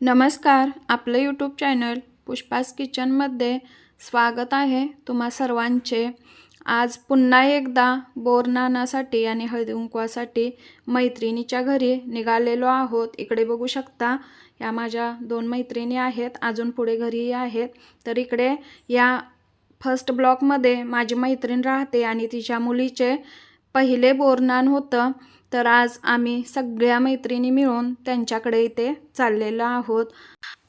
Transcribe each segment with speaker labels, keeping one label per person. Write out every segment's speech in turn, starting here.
Speaker 1: नमस्कार आपलं YouTube channel Pushpa's किचनमध्ये स्वागत आहे तुम्हा सर्वांचे. आज पुन्हा एकदा बोरनानासाठी आणि हळदी कुंकवासाठी मैत्रिणीच्या घरी निघालेलो आहोत. इकडे बघू शकता या माझ्या दोन मैत्रिणी आहेत अजून पुढे घरीही आहेत. तर इकडे या फर्स्ट ब्लॉकमध्ये माझी मैत्रीण राहते आणि तिच्या मुलीचे पहिले बोरनान होतं. तर आज आम्ही सगळ्या मैत्रिणी मिळून त्यांच्याकडे इथे चाललेलो आहोत.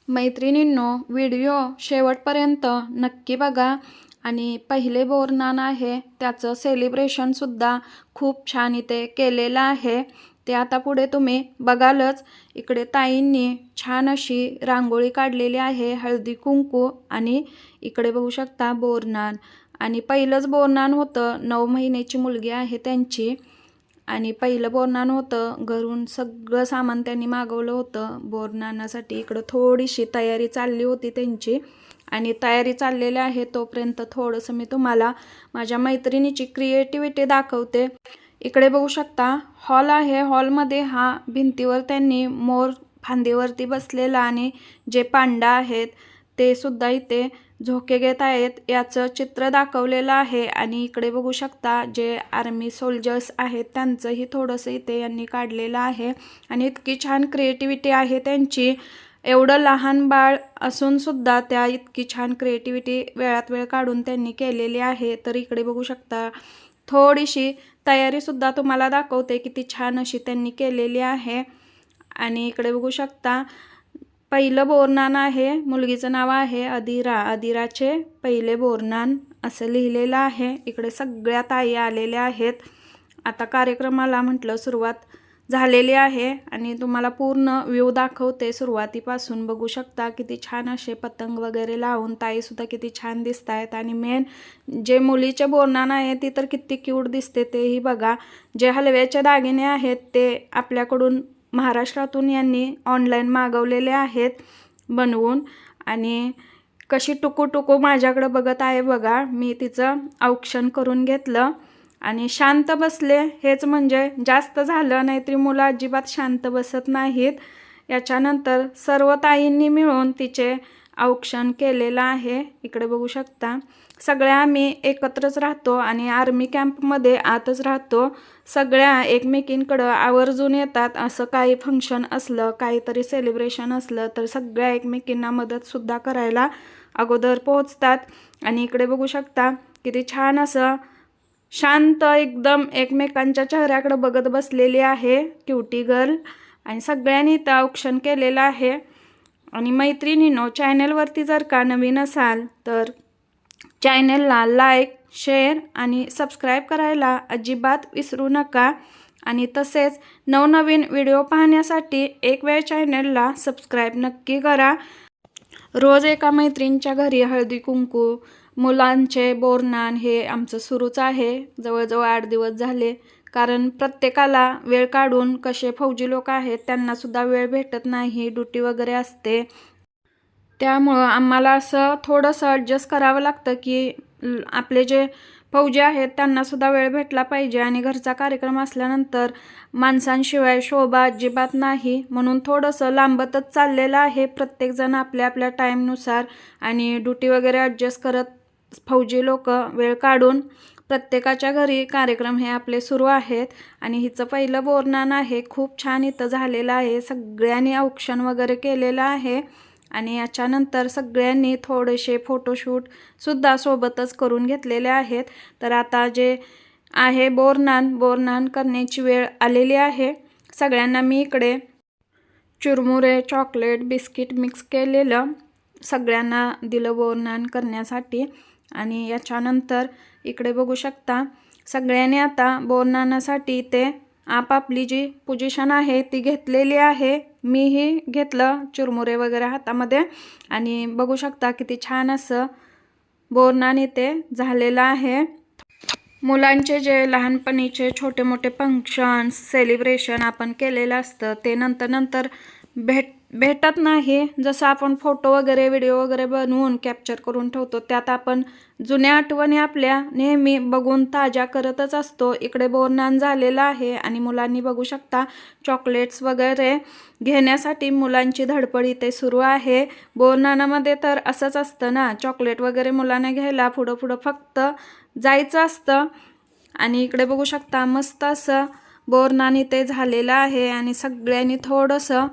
Speaker 1: मैत्रिणींनो व्हिडिओ शेवटपर्यंत नक्की बघा आणि पहिले बोरनान आहे त्याचं सेलिब्रेशनसुद्धा खूप छान इथे केलेलं आहे. ते आता पुढे तुम्ही बघालच. इकडे ताईंनी छान अशी रांगोळी काढलेली आहे हळदी कुंकू आणि इकडे बघू शकता बोरनान. आणि पहिलंच बोरनान होतं नऊ महिन्याची मुलगी आहे त्यांची. आणि पहिलं बोरनान होतं घरून सगळं सामान त्यांनी मागवलं होतं. बोरनानासाठी इकडं थोडीशी तयारी चालली होती त्यांची. आणि तयारी चाललेली आहे तोपर्यंत थोडंसं मी तुम्हाला माझ्या मैत्रिणीची क्रिएटिव्हिटी दाखवते. इकडे बघू शकता हॉल आहे. हॉलमध्ये हा भिंतीवर त्यांनी मोर फांदीवरती बसलेला आणि जे पांडा आहेत ते सुद्धा इथे झोके घेत आहेत याचं चित्र दाखवलेलं आहे आणि इकडे बघू शकता जे आर्मी सोल्जर्स आहेत त्यांचंही थोडंसं इथे यांनी काढलेलं आहे आणि इतकी छान क्रिएटिव्हिटी आहे त्यांची. एवढं लहान बाळ असूनसुद्धा त्या इतकी छान क्रिएटिव्हिटी वेळात वेळ काढून त्यांनी केलेली आहे. तर इकडे बघू शकता थोडीशी तयारीसुद्धा तुम्हाला दाखवते किती छान अशी त्यांनी केलेली आहे. आणि इकडे बघू शकता पहिलं बोरनान आहे मुलगीचं नाव आहे अदिरा अदिराचे पहिले बोरनान असं लिहिलेलं आहे. इकडे सगळ्या ताई आलेल्या आहेत. आता कार्यक्रमाला म्हटलं सुरुवात झालेली आहे आणि तुम्हाला पूर्ण व्ह्यू दाखवते सुरुवातीपासून. बघू शकता किती छान असे पतंग वगैरे लावून ताईसुद्धा किती छान दिसत आहेत आणि मेन जे मुलीचे बोरनान आहे ती तर किती क्यूट दिसते तेही बघा. जे हलव्याचे दागिने आहेत ते आपल्याकडून महाराष्ट्रातून यांनी ऑनलाईन मागवलेले आहेत बनवून. आणि कशी टुकू टुकू माझ्याकडं बघत आहे बघा. मी तिचं औक्षण करून घेतलं. आणि शांत बसले. हेच म्हणजे जास्त झालं नाहीतरी मुलं अजिबात शांत बसत नाहीत. याच्यानंतर सर्व ताईंनी मिळून तिचे औक्षण केलेलं आहे. इकडे बघू शकता. सगळ्या आम्ही एकत्रच राहतो आणि आर्मी कॅम्पमध्ये आतच राहतो. सगळ्या एकमेकींकडं आवर्जून येतात. असं काही फंक्शन असलं काहीतरी सेलिब्रेशन असलं तर सगळ्या एकमेकींना मदतसुद्धा करायला अगोदर पोहोचतात. आणि इकडे बघू शकता किती छान असं शांत एकदम एकमेकांच्या चेहऱ्याकडे बघत बसलेली आहे क्युटी गर्ल. आणि सगळ्यांनी इथं औक्षण केलेलं आहे. आणि मैत्रिणीनो चॅनेलवरती जर का नवीन असाल तर चॅनेलला लाईक शेअर आणि सबस्क्राईब करायला अजिबात विसरू नका. आणि तसेच नवनवीन व्हिडिओ पाहण्यासाठी एक वेळ चॅनेलला सबस्क्राईब नक्की करा. रोज एका मैत्रिणीच्या घरी हळदी कुंकू मुलांचे बोरनान हे आमचं सुरूच आहे. जवळजवळ आठ दिवस झाले. कारण प्रत्येकाला वेळ काढून कसे फौजी लोक आहेत त्यांनासुद्धा वेळ भेटत नाही ड्युटी वगैरे असते. त्यामुळं आम्हाला असं थोडंसं ॲडजस्ट करावं लागतं की आपले जे फौजी आहेत त्यांनासुद्धा वेळ भेटला पाहिजे आणि घरचा कार्यक्रम असल्यानंतर माणसांशिवाय शोभा अजिबात नाही. म्हणून थोडंसं लांबतच चाललेलं आहे प्रत्येकजण आपल्या आपल्या टाईमनुसार आणि ड्युटी वगैरे ॲडजस्ट करत फौजी लोक वेळ काढून प्रत्येकाच्या घरी कार्यक्रम हे आपले सुरू आहेत. आणि हिचं पहिलं बोरनान आहे. खूप छान इथं झालेलं आहे. सगळ्यांनी औक्षण वगैरे केलेलं आहे. आणि याच्यानंतर सगळ्यांनी थोडेसे फोटोशूटसुद्धा सोबतच करून घेतलेले आहेत. तर आता जे आहे बोरनान बोरनान करण्याची वेळ आलेली आहे. सगळ्यांना मी इकडे चुरमुरे चॉकलेट बिस्किट मिक्स केलेलं सगळ्यांना दिलं बोरनान करण्यासाठी. आणि याच्यानंतर इकडे बघू शकता सगळ्यांनी आता बोरनानासाठी ते आपापली जी पोजिशन आहे ती घेतलेली आहे. मीही घेतलं चुरमुरे वगैरे हातामध्ये. आणि बघू शकता किती छान असं बोरनाने इथे झालेलं आहे. मुलांचे जे लहानपणीचे छोटे मोठे फंक्शन्स सेलिब्रेशन आपण केलेलं असतं ते नंतर नंतर भेट भेटत नाही. जसं आपण फोटो वगैरे व्हिडिओ वगैरे बनवून कॅप्चर करून ठेवतो त्यात आपण जुन्या आठवणी आपल्या नेहमी बघून ताज्या करतच असतो. इकडे बोरनान झालेलं आहे आणि मुलांनी बघू शकता चॉकलेट्स वगैरे घेण्यासाठी मुलांची धडपड इथे सुरू आहे. बोरनानामध्ये तर असंच असतं ना चॉकलेट वगैरे मुलांना घ्यायला पुढं पुढं फक्त जायचं असतं. आणि इकडे बघू शकता मस्त असं बोरनान इथे झालेलं आहे आणि सगळ्यांनी थोडंसं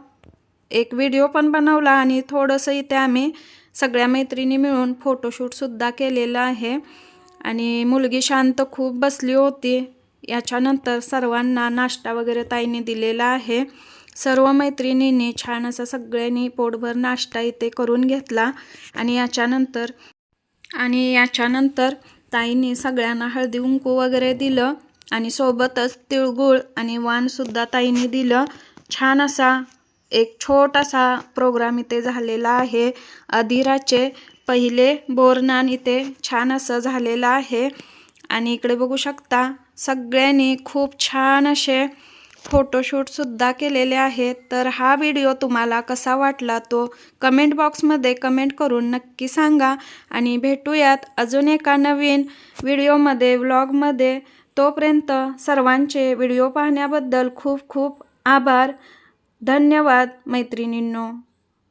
Speaker 1: एक व्हिडिओ पण बनवला आणि थोडंसं इथे आम्ही सगळ्या मैत्रिणी मिळून फोटोशूटसुद्धा केलेलं आहे. आणि मुलगी शांत खूप बसली होती. याच्यानंतर सर्वांना नाश्ता वगैरे ताईने दिलेला आहे. सर्व मैत्रिणींनी छान असं सगळ्यांनी पोटभर नाश्ता इथे करून घेतला. आणि याच्यानंतर आणि याच्यानंतर ताईने सगळ्यांना हळदी कुंकू वगैरे दिलं. आणि सोबतच तिळगुळ आणि वाणसुद्धा ताईने दिलं. छान असा एक छोटासा प्रोग्राम इथे झालेला आहे. अधिराचे पहिले बोरनान इथे छान असं झालेलं आहे. आणि इकडे बघू शकता सगळ्यांनी खूप छान असे फोटोशूटसुद्धा केलेले आहेत. तर हा व्हिडिओ तुम्हाला कसा वाटला तो कमेंट बॉक्समध्ये कमेंट करून नक्की सांगा. आणि भेटूयात अजून एका नवीन व्हिडिओमध्ये व्लॉगमध्ये तोपर्यंत सर्वांचे व्हिडिओ पाहण्याबद्दल खूप खूप आभार. धन्यवाद मैत्रिणींनो.